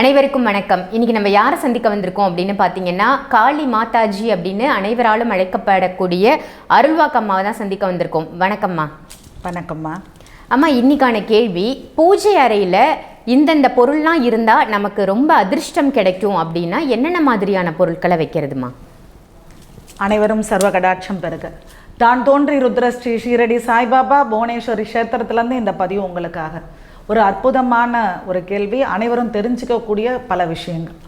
அனைவருக்கும் வணக்கம். இன்னைக்கு நம்ம யாரை சந்திக்க வந்திருக்கோம் அப்படின்னு பார்த்தீங்கன்னா காளி மாதாஜி அப்படின்னு அனைவராலும் அழைக்கப்படக்கூடிய அருள்வாக்கு அம்மாவை தான் சந்திக்க வந்திருக்கோம். வணக்கம்மா. வணக்கம்மா. அம்மா இன்னைக்கான கேள்வி பூஜை அறையில் இந்தந்த பொருள்லாம் இருந்தால் நமக்கு ரொம்ப அதிர்ஷ்டம் கிடைக்கும் அப்படின்னா என்னென்ன மாதிரியான பொருட்களை வைக்கிறதுமா அனைவரும் சர்வ கடாட்சம் பெறுக. தான் தோன்றி ருத்ர ஸ்ரீ ஷீரடி சாய்பாபா புவனேஸ்வரி க்ஷேத்திரத்துலேருந்து இந்த பதிவு உங்களுக்காக. ஒரு அற்புதமான ஒரு கேள்வி. அனைவரும் தெரிஞ்சுக்கக்கூடிய பல விஷயங்கள்.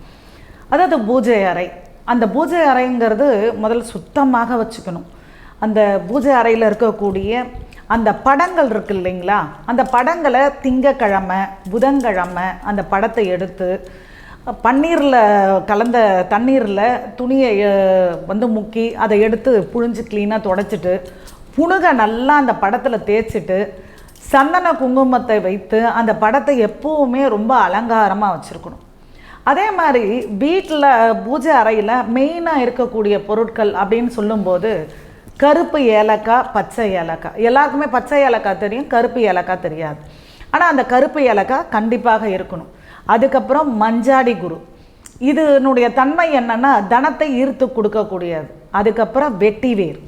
அதாவது பூஜை அறை. அந்த பூஜை அறைங்கிறது முதல் சுத்தமாக வச்சுக்கணும். அந்த பூஜை அறையில் இருக்கக்கூடிய அந்த படங்கள் இருக்கு இல்லைங்களா? அந்த படங்களை திங்கக்கிழமை புதன்கிழமை அந்த படத்தை எடுத்து பன்னீரில் கலந்த தண்ணீரில் துணியை வந்து முக்கி அதை எடுத்து புழிஞ்சு க்ளீனாக தொடச்சிட்டு புணுக நல்லா அந்த படத்தில் தேய்ச்சிட்டு சந்தன குங்குமத்தை வைத்து அந்த படத்தை எப்பவுமே ரொம்ப அலங்காரமாக வச்சுருக்கணும். அதே மாதிரி வீட்டில் பூஜை அறையில் மெயினாக இருக்கக்கூடிய பொருட்கள் அப்படின்னு சொல்லும்போது கருப்பு ஏலக்காய் பச்சை ஏலக்காய். எல்லாருக்குமே பச்சை ஏலக்காய் தெரியும் கருப்பு ஏலக்காய் தெரியாது. ஆனால் அந்த கருப்பு ஏலக்காய் கண்டிப்பாக இருக்கணும். அதுக்கப்புறம் மஞ்சாடி குரு. இதனுடைய தன்மை என்னன்னா தனத்தை ஈர்த்து கொடுக்கக்கூடியது. அதுக்கப்புறம் வெட்டி வேர்.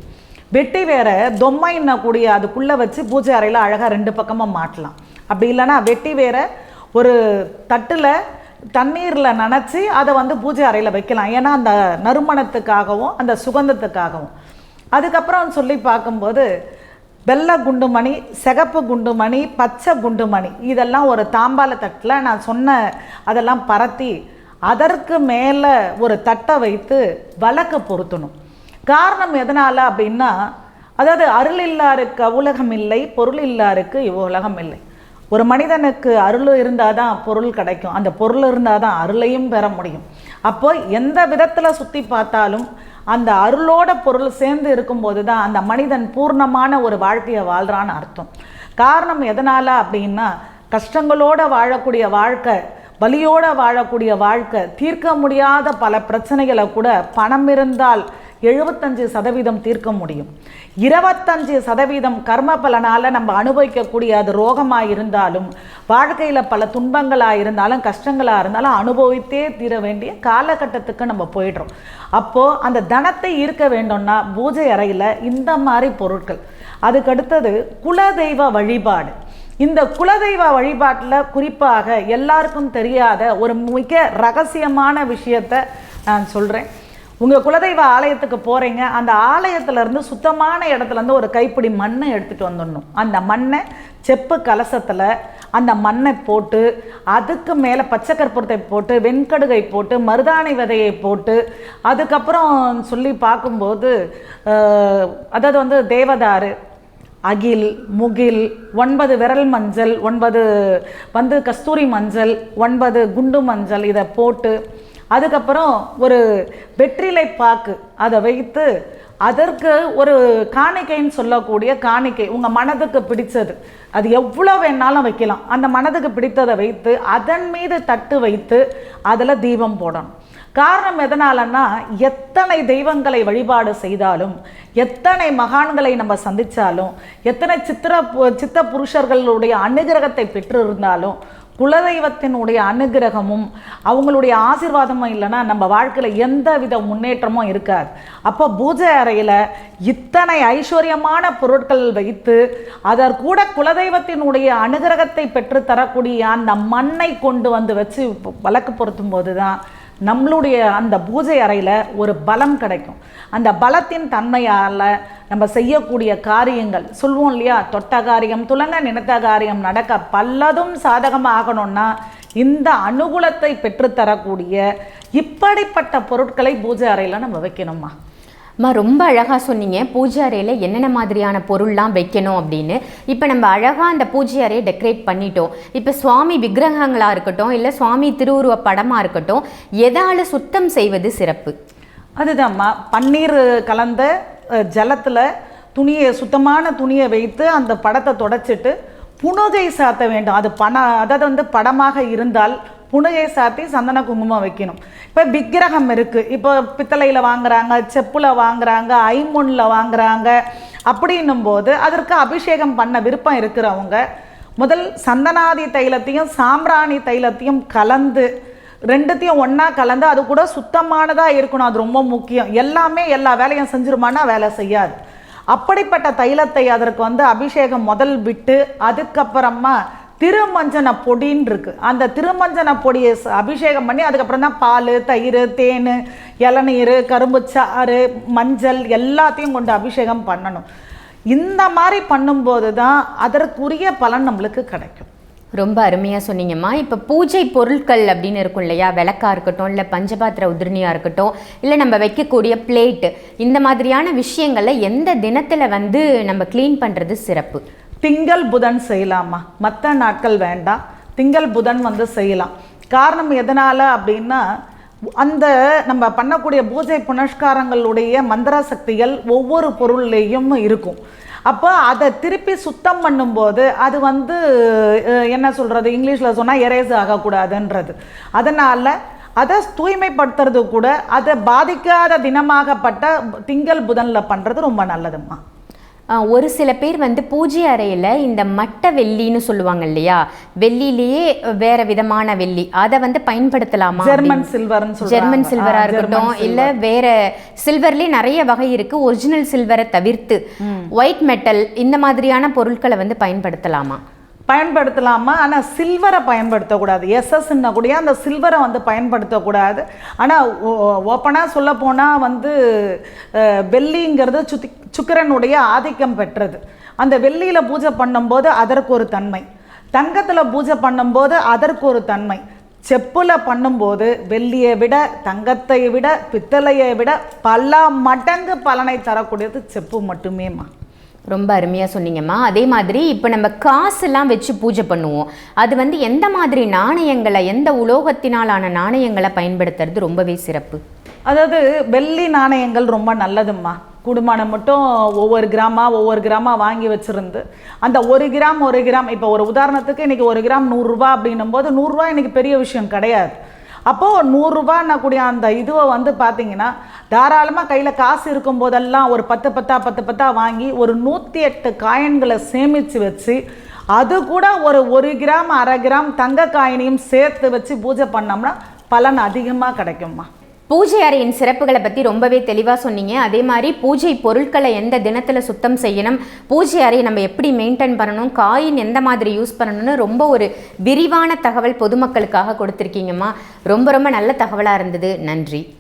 வெட்டி வேற தொம்மைன்னா கூடிய அதுக்குள்ளே வச்சு பூஜை அறையில் அழகாக ரெண்டு பக்கமாக மாட்டலாம். அப்படி இல்லைன்னா வெட்டி வேற ஒரு தட்டில் தண்ணீரில் நனைச்சி அதை வந்து பூஜை அறையில் வைக்கலாம். ஏன்னா அந்த நறுமணத்துக்காகவும் அந்த சுகந்தத்துக்காகவும். அதுக்கப்புறம் சொல்லி பார்க்கும்போது வெள்ளை குண்டுமணி சிகப்பு குண்டுமணி பச்சை குண்டுமணி இதெல்லாம் ஒரு தாம்பால தட்டில் நான் சொன்ன அதெல்லாம் பரத்தி அதற்கு மேலே ஒரு தட்டை வைத்து வழக்கை பொருத்தணும். காரணம் எதனால் அப்படின்னா அதாவது அருள் இல்லாருக்கு உலகம் இல்லை பொருள் இல்லாருக்கு இவ்வுலகம் இல்லை. ஒரு மனிதனுக்கு அருள் இருந்தால் தான் பொருள் கிடைக்கும். அந்த பொருள் இருந்தால் தான் அருளையும் பெற முடியும். அப்போ எந்த விதத்தில் சுற்றி பார்த்தாலும் அந்த அருளோட பொருள் சேர்ந்து இருக்கும்போது தான் அந்த மனிதன் பூர்ணமான ஒரு வாழ்க்கையை வாழ்கிறான்னு அர்த்தம். காரணம் எதனால் அப்படின்னா கஷ்டங்களோட வாழக்கூடிய வாழ்க்கை வலியோடு வாழக்கூடிய வாழ்க்கை தீர்க்க முடியாத பல பிரச்சனைகளை கூட பணம் இருந்தால் எழுபத்தஞ்சு சதவீதம் தீர்க்க முடியும். இருபத்தஞ்சு சதவீதம் கர்ம பலனால் நம்ம அனுபவிக்கக்கூடிய அது ரோகமாக இருந்தாலும் வாழ்க்கையில் பல துன்பங்களாக இருந்தாலும் கஷ்டங்களாக இருந்தாலும் அனுபவித்தே தீர வேண்டிய காலகட்டத்துக்கு நம்ம போயிடுறோம். அப்போது அந்த தனத்தை ஈர்க்க வேண்டும்னா பூஜை அறையில் இந்த மாதிரி பொருட்கள். அதுக்கடுத்தது குலதெய்வ வழிபாடு. இந்த குலதெய்வ வழிபாட்டில் குறிப்பாக எல்லாருக்கும் தெரியாத ஒரு மிக ரகசியமான விஷயத்தை நான் சொல்கிறேன் உங்கள் குலதெய்வ ஆலயத்துக்கு போகிறீங்க அந்த ஆலயத்துலேருந்து சுத்தமான இடத்துலேருந்து ஒரு கைப்பிடி மண்ணை எடுத்துகிட்டு வந்துடணும். அந்த மண்ணை செப்பு கலசத்தில் அந்த மண்ணை போட்டு அதுக்கு மேலே பச்சை கற்பூரத்தை போட்டு வெண்கடுகை போட்டு மருதாணி விதையை போட்டு அதுக்கப்புறம் சொல்லி பார்க்கும்போது அதாவது வந்து தேவதாரு அகில் முகில் ஒன்பது விரல் மஞ்சள் ஒன்பது வந்து கஸ்தூரி மஞ்சள் ஒன்பது குண்டு மஞ்சள் இதை போட்டு அதுக்கப்புறம் ஒரு வெற்றிலை பாக்கு அதை வைத்து அதற்கு ஒரு காணிக்கைன்னு சொல்லக்கூடிய காணிக்கை உங்கள் மனதுக்கு பிடிச்சது அது எவ்வளோ வேணாலும் வைக்கலாம். அந்த மனதுக்கு பிடித்ததை வைத்து அதன் மீது தட்டு வைத்து அதில் தீபம் போடணும். காரணம் எதனாலன்னா எத்தனை தெய்வங்களை வழிபாடு செய்தாலும் எத்தனை மகான்களை நம்ம சந்தித்தாலும் எத்தனை சித்திர பு- சித்த புருஷர்களுடைய அனுகிரகத்தை பெற்று இருந்தாலும் குலதெய்வத்தினுடைய அனுகிரகமும் அவங்களுடைய ஆசீர்வாதமும் இல்லைன்னா நம்ம வாழ்க்கையில் எந்த வித முன்னேற்றமும் இருக்காது. அப்போ பூஜை அறையில் இத்தனை ஐஸ்வர்யமான பொருட்கள் வைத்து அதற்கூட குலதெய்வத்தினுடைய அனுகிரகத்தை பெற்று தரக்கூடிய அந்த மண்ணை கொண்டு வந்து வச்சு வழக்கு பொருத்தும் போது தான் நம்மளுடைய அந்த பூஜை அறையில் ஒரு பலம் கிடைக்கும். அந்த பலத்தின் தன்மையால் நம்ம செய்யக்கூடிய காரியங்கள் சொல்லுவோம் இல்லையா? தொட்ட காரியம் துலங்க நினைத்த காரியம் நடக்க பல்லதும் சாதகமாகணும்னா இந்த அனுகூலத்தை பெற்றுத்தரக்கூடிய இப்படிப்பட்ட பொருட்களை பூஜை அறையில் நம்ம வைக்கணுமா அம்மா ரொம்ப அழகாக சொன்னீங்க. பூஜை அறையில் என்னென்ன மாதிரியான பொருள்லாம் வைக்கணும் அப்படின்னு. இப்போ நம்ம அழகாக அந்த பூஜை அறையை டெக்கரேட் பண்ணிட்டோம். இப்போ சுவாமி விக்கிரகங்களாக இருக்கட்டும் இல்லை சுவாமி திருவுருவ படமாக இருக்கட்டும் எதால் சுத்தம் செய்வது சிறப்பு? அதுதாம்மா. பன்னீர் கலந்த ஜலத்தில் துணியை சுத்தமான துணியை வைத்து அந்த படத்தை தொடச்சிட்டு புனகை சாத்த வேண்டும். அது பண அதாவது வந்து படமாக இருந்தால் புனையை சாத்தி சந்தன குங்குமம் வைக்கணும். இப்போ விக்கிரகம் இருக்குது இப்போ பித்தளையில் வாங்குறாங்க செப்புல வாங்குறாங்க ஐமுனில் வாங்குறாங்க. அப்படின்னும் போது அதற்கு அபிஷேகம் பண்ண விருப்பம் இருக்கிறவங்க முதல் சந்தனாதி தைலத்தையும் சாம்பிராணி தைலத்தையும் கலந்து ரெண்டுத்தையும் ஒன்றா கலந்து அது கூட சுத்தமானதாக இருக்கணும். அது ரொம்ப முக்கியம். எல்லாமே எல்லா வேலையும் செஞ்சிருமானா வேலை செய்யாது. அப்படிப்பட்ட தைலத்தை அதற்கு வந்து அபிஷேகம் முதல் விட்டு அதுக்கப்புறமா திருமஞ்சன பொடின்னு இருக்குது அந்த திருமஞ்சன பொடியை அபிஷேகம் பண்ணி அதுக்கப்புறம் தான் பால் தயிர் தேன் இளநீர் கரும்பு சாறு மஞ்சள் எல்லாத்தையும் கொண்டு அபிஷேகம் பண்ணணும். இந்த மாதிரி பண்ணும்போது தான் அதற்குரிய பலன் நம்மளுக்கு கிடைக்கும். ரொம்ப அருமையாக சொன்னீங்கம்மா. இப்போ பூஜை பொருட்கள் அப்படின்னு இருக்கும் இல்லையா? விளக்கா இருக்கட்டும் இல்லை பஞ்சபாத்திர உதிரணியாக இருக்கட்டும் இல்லை நம்ம வைக்கக்கூடிய பிளேட்டு இந்த மாதிரியான விஷயங்களை எந்த தினத்தில் வந்து நம்ம க்ளீன் பண்ணுறது சிறப்பு? திங்கள் புதன் செய்யலாமா? மற்ற நாட்கள் வேண்டாம். திங்கள் புதன் வந்து செய்யலாம். காரணம் எதனால் அப்படின்னா அந்த நம்ம பண்ணக்கூடிய பூஜை புனஸ்காரங்களுடைய மந்திர சக்திகள் ஒவ்வொரு பொருள்லேயும் இருக்கும். அப்போ அதை திருப்பி சுத்தம் பண்ணும்போது அது வந்து என்ன சொல்கிறது இங்கிலீஷில் சொன்னால் எரேஸ் ஆகக்கூடாதுன்றது. அதனால் அதை தூய்மைப்படுத்துறது கூட அதை பாதிக்காத தினமாகப்பட்ட திங்கள் புதனில் பண்ணுறது ரொம்ப நல்லதும்மா. ஒரு சில பேர் வந்து பூஜை அறையில் இந்த மட்ட வெள்ளின்னு சொல்லுவாங்க இல்லையா? வெள்ளிலேயே வேற விதமான வெள்ளி. அதை வந்து பயன்படுத்தலாமா ஜெர்மன் சொல்றாங்க. ஜெர்மன் சில்வரா இருக்கட்டும் இல்ல வேற சில்வர்லயே நிறைய வகை இருக்கு. ஒரிஜினல் சில்வரை தவிர்த்து ஒயிட் மெட்டல் இந்த மாதிரியான பொருட்களை வந்து பயன்படுத்தலாமா? பயன்படுத்தலாமா? ஆனால் சில்வரை பயன்படுத்தக்கூடாது. எஸ்எஸ்ன்னா கூடிய அந்த சில்வரை வந்து பயன்படுத்தக்கூடாது. ஆனால் ஓப்பனாக சொல்ல போனால் வந்து வெள்ளிங்கிறது சுத்தி சுக்கிரனுடைய ஆதிக்கம் பெற்றது. அந்த வெள்ளியில் பூஜை பண்ணும்போது அதற்கு ஒரு தன்மை. தங்கத்தில் பூஜை பண்ணும்போது அதற்கு ஒரு தன்மை. செப்புல பண்ணும்போது வெள்ளியை விட தங்கத்தை விட பித்தளையை விட பல மடங்கு பலனை தரக்கூடியது செப்பு மட்டுமேம்மா. ரொம்ப அருமையாக சொன்னீங்கம்மா. அதே மாதிரி இப்போ நம்ம காசெல்லாம் வச்சு பூஜை பண்ணுவோம். அது வந்து எந்த மாதிரி நாணயங்களை எந்த உலோகத்தினாலான நாணயங்களை பயன்படுத்துறது ரொம்பவே சிறப்பு? அதாவது வெள்ளி நாணயங்கள் ரொம்ப நல்லதும்மா. குடும்பம் மட்டும் ஒவ்வொரு கிராமா ஒவ்வொரு கிராமா வாங்கி வச்சுருந்து அந்த ஒரு கிராம் ஒரு கிராம் இப்போ ஒரு உதாரணத்துக்கு இன்றைக்கி ஒரு கிராம் நூறுரூவா அப்படின்னும் போது நூறுரூவா இன்றைக்கி பெரிய விஷயம் கிடையாது. அப்போது நூறுரூவான்னா கூடிய அந்த இதுவை வந்து பார்த்தீங்கன்னா தாராளமாக கையில் காசு இருக்கும் போதெல்லாம் ஒரு பத்து பத்தா பத்து பத்தா வாங்கி ஒரு நூற்றி எட்டு காயின்களை சேமித்து வச்சு அது கூட ஒரு ஒரு கிராம் அரை கிராம் தங்க காயினையும் சேர்த்து வச்சு பூஜை பண்ணோம்னா பலன் அதிகமாக கிடைக்கும்மா. பூஜை அறையின் சிறப்புகளை பற்றி ரொம்பவே தெளிவாக சொன்னீங்க. அதே மாதிரி பூஜை பொருட்களை எந்த தினத்தில் சுத்தம் செய்யணும் பூஜை அறையை நம்ம எப்படி மெயின்டைன் பண்ணணும் காயின் எந்த மாதிரி யூஸ் பண்ணணும்னு ரொம்ப ஒரு விரிவான தகவல் பொதுமக்களுக்காக கொடுத்துருக்கீங்கம்மா. ரொம்ப ரொம்ப நல்ல தகவலாக இருந்தது. நன்றி.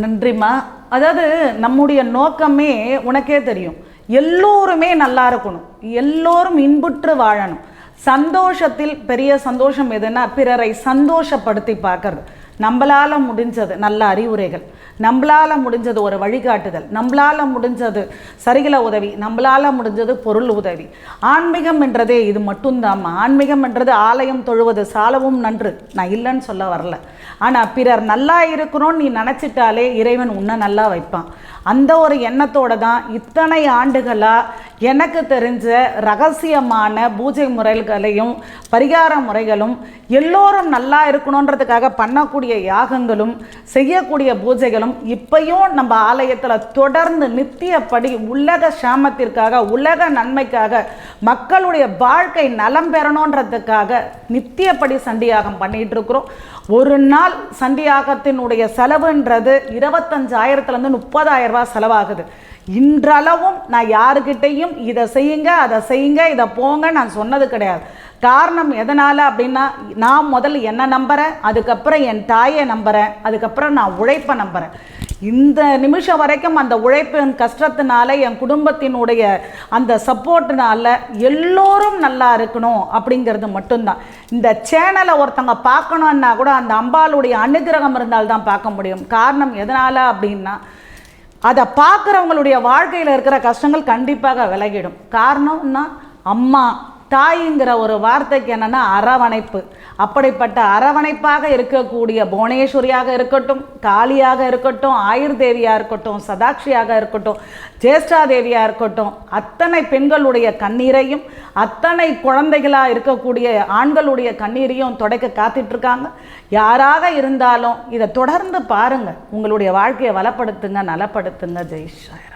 நன்றிம்மா. அதாவது நம்முடைய நோக்கமே உனக்கே தெரியும். எல்லோருமே நல்லா இருக்கணும். எல்லோரும் இன்புற்று வாழணும். சந்தோஷத்தில் பெரிய சந்தோஷம் எதுன்னா பிறரை சந்தோஷப்படுத்தி பார்க்கறது. நம்மளால் முடிஞ்சது நல்ல அறிவுரைகள். நம்மளால் முடிஞ்சது ஒரு வழிகாட்டுதல். நம்மளால் முடிஞ்சது சரிகள உதவி. நம்மளால் முடிஞ்சது பொருள் உதவி. ஆன்மீகம் என்றதே இது மட்டும்தாம்மா. ஆன்மீகம் என்றது ஆலயம் தொழுவது சாலவும் நன்று. நான் இல்லைன்னு சொல்ல வரல. ஆனால் பிறர் நல்லா இருக்கிறோன்னு நீ நினச்சிட்டாலே இறைவன் உன்னை நல்லா வைப்பான். அந்த ஒரு எண்ணத்தோடு தான் இத்தனை ஆண்டுகளாக எனக்கு தெரிஞ்ச ரகசியமான பூஜை முறைகளையும் பரிகார முறைகளும் எல்லோரும் நல்லா இருக்கணுன்றதுக்காக பண்ணக்கூடிய யாகங்களும் செய்யக்கூடிய பூஜைகளும் இப்பையும் நம்ம ஆலயத்தில் தொடர்ந்து நித்தியப்படி உலக சாமத்திற்காக உலக நன்மைக்காக மக்களுடைய வாழ்க்கை நலம் பெறணுன்றதுக்காக நித்தியப்படி சண்டியாகம் பண்ணிட்டு இருக்கிறோம் ஒரு நாள் சண்டியாகத்தினுடைய செலவுன்றது இருபத்தஞ்சாயிரத்துலேருந்து முப்பதாயிரம் ரூபா செலவாகுது. இன்றளவும் நான் யாருக்கிட்டையும் இதை செய்யுங்க அதை செய்யுங்க இதை போங்க நான் சொன்னது கிடையாது. காரணம் எதனால் அப்படின்னா நான் முதல்ல என்ன நம்புகிறேன் அதுக்கப்புறம் என் தாயை நம்புகிறேன் அதுக்கப்புறம் நான் உழைப்பை நம்புகிறேன் இந்த நிமிஷம் வரைக்கும் அந்த உழைப்பின் கஷ்டத்தினால என் குடும்பத்தினுடைய அந்த சப்போர்ட்டினால எல்லோரும் நல்லா இருக்கணும் அப்படிங்கிறது மட்டும்தான். இந்த சேனலை ஒருத்தங்க பார்க்கணுன்னா கூட அந்த அம்பாளுடைய அனுகிரகம் இருந்தால்தான் பார்க்க முடியும். காரணம் எதனால் அப்படின்னா அதை பார்க்குறவங்களுடைய வாழ்க்கையில் இருக்கிற கஷ்டங்கள் கண்டிப்பாக விலகிடும். காரணம்னா அம்மா தாய்ங்கிற ஒரு வார்த்தைக்கு என்னென்னா அரவணைப்பு. அப்படிப்பட்ட அரவணைப்பாக இருக்கக்கூடிய புவனேஸ்வரியாக இருக்கட்டும் காளியாக இருக்கட்டும் ஆயுர் தேவியாக இருக்கட்டும் சதாட்சியாக இருக்கட்டும் ஜேஷ்டா தேவியாக இருக்கட்டும் அத்தனை பெண்களுடைய கண்ணீரையும் அத்தனை குழந்தைகளாக இருக்கக்கூடிய ஆண்களுடைய கண்ணீரையும் துடைக்க காத்திட்ருக்காங்க யாராக இருந்தாலும் இதை தொடர்ந்து பாருங்கள் உங்களுடைய வாழ்க்கையை வளப்படுத்துங்க நலப்படுத்துங்க. ஜெய்ஷாயர்